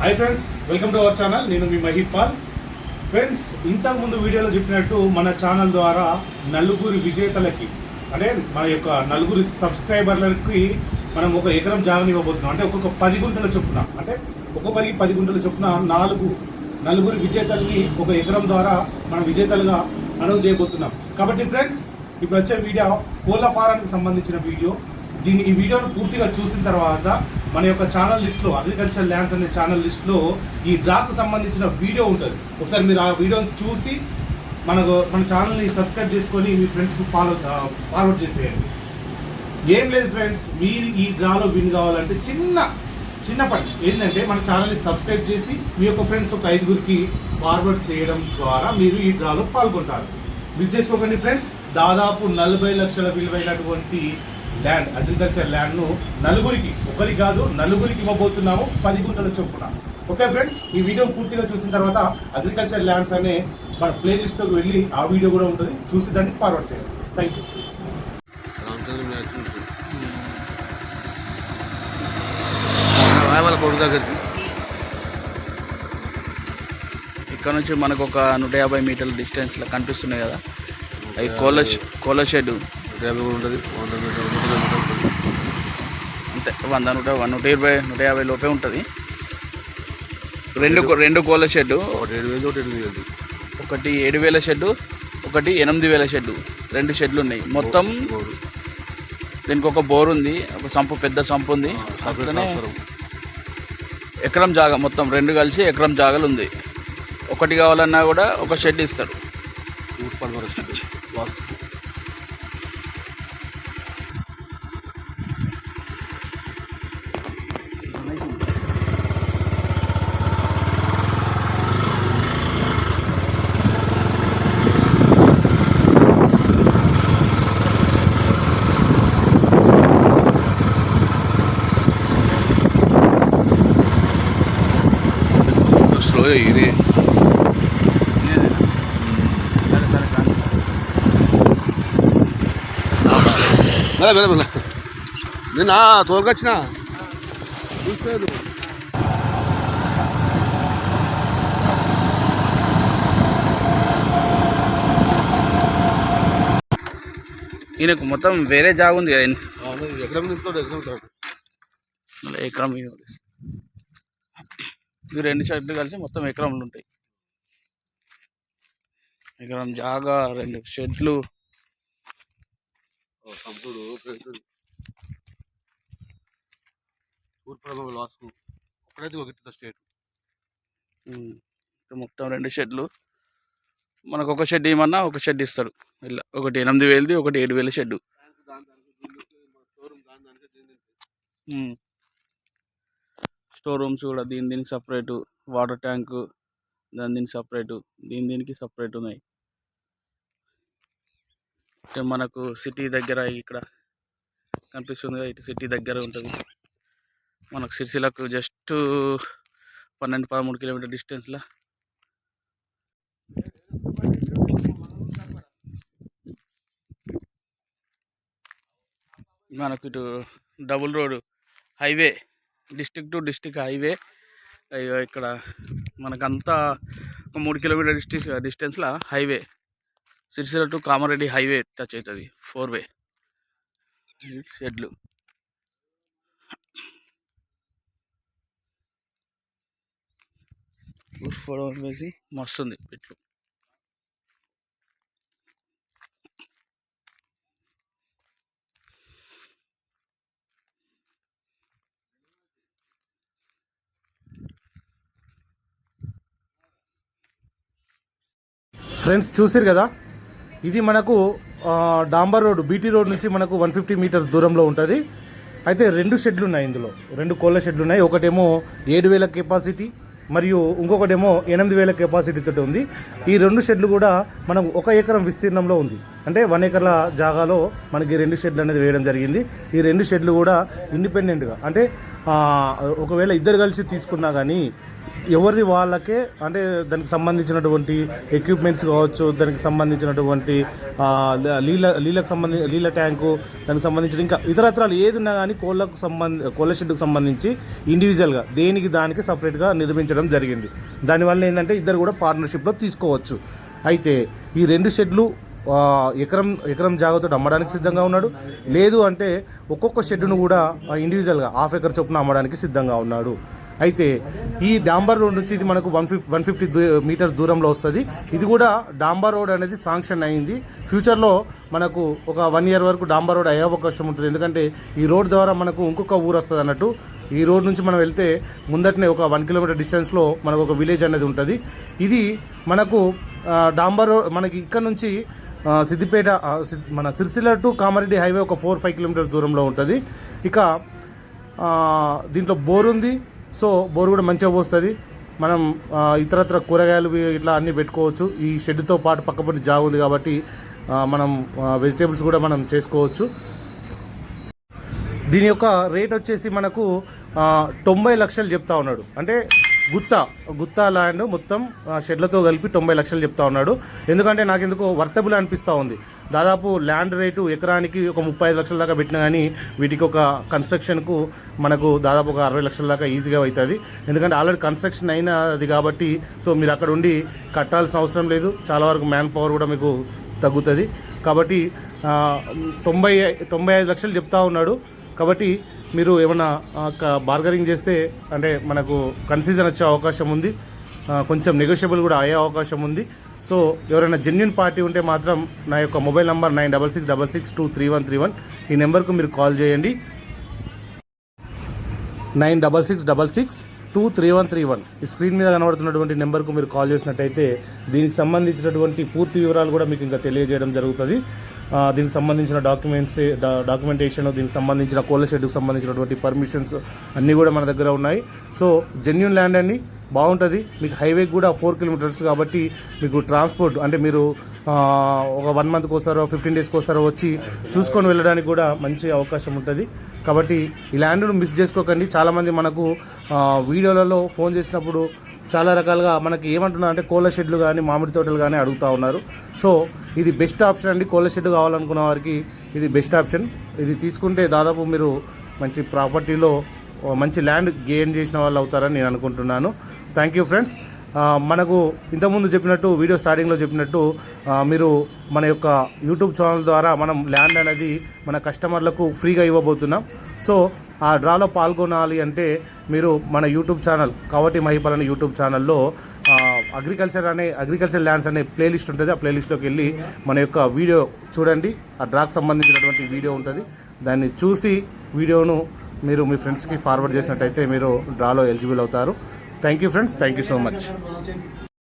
Hi friends welcome to our channel నేను మీ Mahith Paul. Friends ఇంతకుముందు వీడియోలో చెప్పినట్టు మన ఛానల్ ద్వారా నలుగురి విజేతలకి అంటే మన యొక్క నలుగురి సబ్స్క్రైబర్లకి మనం ఒక ఎకరం జాగని ఇవ్వబోతున్నాం. అంటే ఒక్కొక్క పది గుంటల చొప్పున అంటే ఒక్కొక్కరికి పది గుంటల చొప్పున నాలుగు నలుగురి విజేతల్ని ఒక ఎకరం ద్వారా మనం విజేతలుగా అనౌన్స్ చేయబోతున్నాం. కాబట్టి ఫ్రెండ్స్ ఇప్పుడు వచ్చే వీడియో కోళ్ళ ఫారానికి సంబంధించిన వీడియో. దీన్ని ఈ వీడియోను పూర్తిగా చూసిన తర్వాత మన యొక్క ఛానల్ లిస్ట్లో అగ్రికల్చర్ ల్యాండ్స్ అనే ఛానల్ లిస్ట్లో ఈ డ్రాకు సంబంధించిన వీడియో ఉంటుంది. ఒకసారి మీరు ఆ వీడియోని చూసి మనకు మన ఛానల్ని సబ్స్క్రైబ్ చేసుకొని మీ ఫ్రెండ్స్కి ఫాలో ఫార్వర్డ్ చేసేయండి. ఏం లేదు ఫ్రెండ్స్ మీరు ఈ డ్రాలో విన్ కావాలంటే చిన్న చిన్న పని. ఏంటంటే మన ఛానల్ని సబ్స్క్రైబ్ చేసి మీ యొక్క ఫ్రెండ్స్ ఒక ఐదుగురికి ఫార్వర్డ్ చేయడం ద్వారా మీరు ఈ డ్రాలో పాల్గొంటారు. మీరు చేసుకోకండి ఫ్రెండ్స్ దాదాపు నలభై లక్షల విలువైనటువంటి ల్యాండ్ అగ్రికల్చర్ ల్యాండ్ను నలుగురికి ఒకరికి కాదు నలుగురికి ఇవ్వబోతున్నాము పది గుంటల చొప్పున. ఓకే ఫ్రెండ్స్ ఈ వీడియో పూర్తిగా చూసిన తర్వాత అగ్రికల్చర్ ల్యాండ్స్ అనే మన ప్లేలిస్ట్లోకి వెళ్ళి ఆ వీడియో కూడా ఉంటుంది. చూసి దాన్ని ఫార్వర్డ్ చేయండి. థ్యాంక్ యూ కొడుకు దగ్గరికి. ఇక్కడ నుంచి మనకు ఒక నూట యాభై మీటర్ల డిస్టెన్స్లో కనిపిస్తున్నాయి కదా. అవి కోళ్ళ కోల కోళ్ళ షెడ్ యాభై కూడా ఉంటుంది. వంద మీటర్ నూట ఉంటుంది. అంతే. వంద నూట వన్ నూట ఇరవై నూట యాభై లోపే ఉంటుంది. రెండు రెండు కోళ్ళ షెడ్ ఒకటి ఏడు వేలు ఒకటి ఎనిమిది వేలు. ఒకటి ఏడు వేల షెడ్ ఒకటి ఎనిమిది వేల షెడ్ రెండు షెడ్లు ఉన్నాయి. మొత్తం దీనికి ఒక బోర్ ఉంది ఒక సంపు పెద్ద సంపు ఉంది. అట్లనే ఎకరం జాగా మొత్తం రెండు కలిసి ఎకరం జాగలు ఉంది. ఒకటి కావాలన్నా కూడా ఒక షెడ్ ఇస్తాడు ఇది. మెల్ల మెల్ల నిన్న తోలుకొచ్చిన చూసుకోలేదు ఈయనకు మొత్తం వేరే జాగా ఉంది కదా ఎక్కడ ఎక్కడ మళ్ళీ ఎకరం ఇవి ఇవి రెండు షెడ్లు కలిసి మొత్తం ఎకరంలు ఉంటాయి. ఎకరం జాగా రెండు షెడ్లు. మొత్తం రెండు షెడ్లు. మనకు ఒక షెడ్ ఏమన్నా ఒక షెడ్ ఇస్తాడు. ఇలా ఒకటి ఎనిమిది వేలది ఒకటి ఏడు వేల షెడ్ స్టోర్ రూమ్స్ కూడా దీని దీనికి సపరేటు వాటర్ ట్యాంకు దాని దీనికి సపరేటు దీని దీనికి సపరేట్ ఉన్నాయి. అంటే మనకు సిటీ దగ్గర ఇక్కడ కనిపిస్తుంది ఇటు సిటీ దగ్గర ఉంటుంది. మనకు సిరిసిలకు జస్ట్ పన్నెండు పదమూడు కిలోమీటర్ డిస్టెన్స్లో మనకు ఇటు double road highway district to district highway. అయ్యో ఇక్కడ మనకంతా ఒక మూడు కిలోమీటర్ డిస్టిక్ డిస్టెన్స్లో highway. Sircilla to Kamareddy highway touch అవుతుంది ఫోర్ వే. షెడ్లు. ఫోటో వేసి మస్తుంది పెట్లు. ఫ్రెండ్స్ చూసిరు కదా? ఇది మనకు డాంబర్ రోడ్ బీటీ రోడ్ నుంచి మనకు వన్ ఫిఫ్టీ మీటర్స్ దూరంలో ఉంటుంది. అయితే రెండు షెడ్లు ఉన్నాయి ఇందులో. రెండు కోళ్ళ షెడ్లు ఉన్నాయి ఒకటేమో ఏడు వేల కెపాసిటీ మరియు ఇంకొకటేమో ఎనిమిది వేల కెపాసిటీ తోటి ఉంది. ఈ రెండు షెడ్లు కూడా మనం ఒక ఎకరం విస్తీర్ణంలో ఉంది. అంటే వన్ ఎకర్ల జాగాలో మనకి రెండు షెడ్లు అనేది వేయడం జరిగింది. ఈ రెండు షెడ్లు కూడా ఇండిపెండెంట్గా అంటే ఒకవేళ ఇద్దరు కలిసి తీసుకున్నా కానీ ఎవరిది వాళ్ళకే అంటే దానికి సంబంధించినటువంటి ఎక్విప్మెంట్స్ కావచ్చు దానికి సంబంధించినటువంటి లీల లీలకు సంబంధించి నీళ్ళ ట్యాంకు దానికి సంబంధించిన ఇంకా ఇతరత్రాలు ఏది ఉన్నా కానీ కోళ్ళకు సంబంధి కోళ్ళ షెడ్కు సంబంధించి ఇండివిజువల్గా దేనికి దానికి సపరేట్గా నిర్మించడం జరిగింది. దానివల్ల ఏంటంటే ఇద్దరు కూడా పార్ట్నర్షిప్లో తీసుకోవచ్చు. అయితే ఈ రెండు షెడ్లు ఎకరం ఎకరం జాగ్రత్త అమ్మడానికి సిద్ధంగా ఉన్నాడు. లేదు అంటే ఒక్కొక్క షెడ్డును కూడా ఇండివిజువల్గా హాఫ్ ఎకర్ చొప్పున అమ్మడానికి సిద్ధంగా ఉన్నాడు. అయితే ఈ డాంబర్ రోడ్ నుంచి ఇది మనకు one fifty one fifty metres దూరంలో వస్తుంది. ఇది కూడా డాంబర్ రోడ్ అనేది శాంక్షన్ అయింది. ఫ్యూచర్లో మనకు ఒక వన్ ఇయర్ వరకు డాంబర్ రోడ్ అయ్యే అవకాశం ఉంటుంది. ఎందుకంటే ఈ రోడ్ ద్వారా మనకు ఇంకొక ఊరు వస్తుంది అన్నట్టు. ఈ రోడ్ నుంచి మనం వెళ్తే ముందటనే ఒక వన్ కిలోమీటర్ డిస్టెన్స్లో మనకు ఒక విలేజ్ అనేది ఉంటుంది. ఇది మనకు డాంబర్ రోడ్ మనకి ఇక్కడ నుంచి సిద్దిపేట సిద్- మన సిరిసిల్ల టు కామారెడ్డి హైవే ఒక ఫోర్ ఫైవ్ కిలోమీటర్స్ దూరంలో ఉంటుంది. ఇక దీంట్లో బోర్ ఉంది. సో బోర్ కూడా మంచిగా పోస్తుంది. మనం ఇతరత్ర కూరగాయలు ఇట్లా అన్నీ పెట్టుకోవచ్చు. ఈ షెడ్తో పాటు పక్కపడి జాగు ఉంది కాబట్టి మనం వెజిటేబుల్స్ కూడా మనం చేసుకోవచ్చు. దీని యొక్క రేట్ వచ్చేసి మనకు తొంభై లక్షలు చెప్తా ఉన్నాడు. అంటే గుత్తా గుత్తా ల్యాండ్ మొత్తం షెడ్లతో కలిపి తొంభై లక్షలు చెప్తా ఉన్నాడు. ఎందుకంటే నాకు ఎందుకో వర్తబుల్ అనిపిస్తూ ఉంది. దాదాపు ల్యాండ్ రేటు ఎకరానికి ఒక ముప్పై ఐదు లక్షల దాకా పెట్టినా కానీ వీటికి ఒక కన్స్ట్రక్షన్కు మనకు దాదాపు ఒక అరవై లక్షల దాకా ఈజీగా అవుతుంది. ఎందుకంటే ఆల్రెడీ కన్స్ట్రక్షన్ అయినది కాబట్టి సో మీరు అక్కడ ఉండి కట్టాల్సిన అవసరం లేదు. చాలా వరకు మ్యాన్ పవర్ కూడా మీకు తగ్గుతుంది. కాబట్టి తొంభై తొంభై ఐదు లక్షలు చెప్తా ఉన్నాడు. కాబట్టి మీరు ఏమైనా బార్గరింగ్ చేస్తే అంటే మనకు కన్సీజన్ వచ్చే అవకాశం ఉంది. కొంచెం నెగోషియబుల్ కూడా అయ్యే అవకాశం ఉంది. సో ఎవరైనా జెన్యున్ పార్టీ ఉంటే మాత్రం నా యొక్క mobile number nine double six double six two three one three one. ఈ నెంబర్కు మీరు కాల్ చేయండి. Nine double six double six two three one three one. ఈ స్క్రీన్ మీద కనబడుతున్నటువంటి నెంబర్కు మీరు కాల్ చేసినట్టయితే దీనికి సంబంధించినటువంటి పూర్తి వివరాలు కూడా మీకు ఇంకా తెలియజేయడం జరుగుతుంది. దీనికి సంబంధించిన డాక్యుమెంట్స్ డాక్యుమెంటేషన్ దీనికి సంబంధించిన కోళ్ళ షెడ్కి సంబంధించినటువంటి పర్మిషన్స్ అన్నీ కూడా మన దగ్గర ఉన్నాయి. సో జెన్యున్ ల్యాండ్ అని బాగుంటుంది. మీకు హైవే కూడా ఫోర్ కిలోమీటర్స్ కాబట్టి మీకు ట్రాన్స్పోర్ట్ అంటే మీరు ఒక వన్ మంత్కి ఒకసారో ఫిఫ్టీన్ డేస్కి ఒకసారో వచ్చి చూసుకొని వెళ్ళడానికి కూడా మంచి అవకాశం ఉంటుంది. కాబట్టి ఈ ల్యాండ్ను మిస్ చేసుకోకండి. చాలామంది మనకు వీడియోలలో ఫోన్ చేసినప్పుడు చాలా రకాలుగా మనకి ఏమంటున్నారు అంటే కోళ్ళ షెడ్లు కానీ మామిడి తోటలు కానీ అడుగుతూ ఉన్నారు. సో ఇది బెస్ట్ ఆప్షన్ అండి. కోళ్ళ షెడ్ కావాలనుకున్న వారికి ఇది బెస్ట్ ఆప్షన్. ఇది తీసుకుంటే దాదాపు మీరు మంచి ప్రాపర్టీలో మంచి ల్యాండ్ గెయిన్ చేసిన వాళ్ళు అవుతారని నేను అనుకుంటున్నాను. థ్యాంక్ యూ ఫ్రెండ్స్ మనకు ఇంతకుముందు చెప్పినట్టు వీడియో స్టార్టింగ్లో చెప్పినట్టు మీరు మన యొక్క యూట్యూబ్ ఛానల్ ద్వారా మనం ల్యాండ్ అనేది మన కస్టమర్లకు ఫ్రీగా ఇవ్వబోతున్నాం. సో ఆ డ్రాలో పాల్గొనాలి అంటే మీరు మన యూట్యూబ్ ఛానల్ కవటి మహిపల్ అనే యూట్యూబ్ ఛానల్లో అగ్రికల్చర్ అనే అగ్రికల్చర్ ల్యాండ్స్ అనే ప్లేలిస్ట్ ఉంటుంది. ఆ ప్లేలిస్ట్లోకి వెళ్ళి మన యొక్క వీడియో చూడండి. ఆ డ్రాకి సంబంధించినటువంటి వీడియో ఉంటుంది. దాన్ని చూసి వీడియోను మీరు మీ ఫ్రెండ్స్కి ఫార్వర్డ్ చేసినట్టయితే మీరు డ్రాలో ఎలిజిబుల్ అవుతారు. Thank you friends thank you so much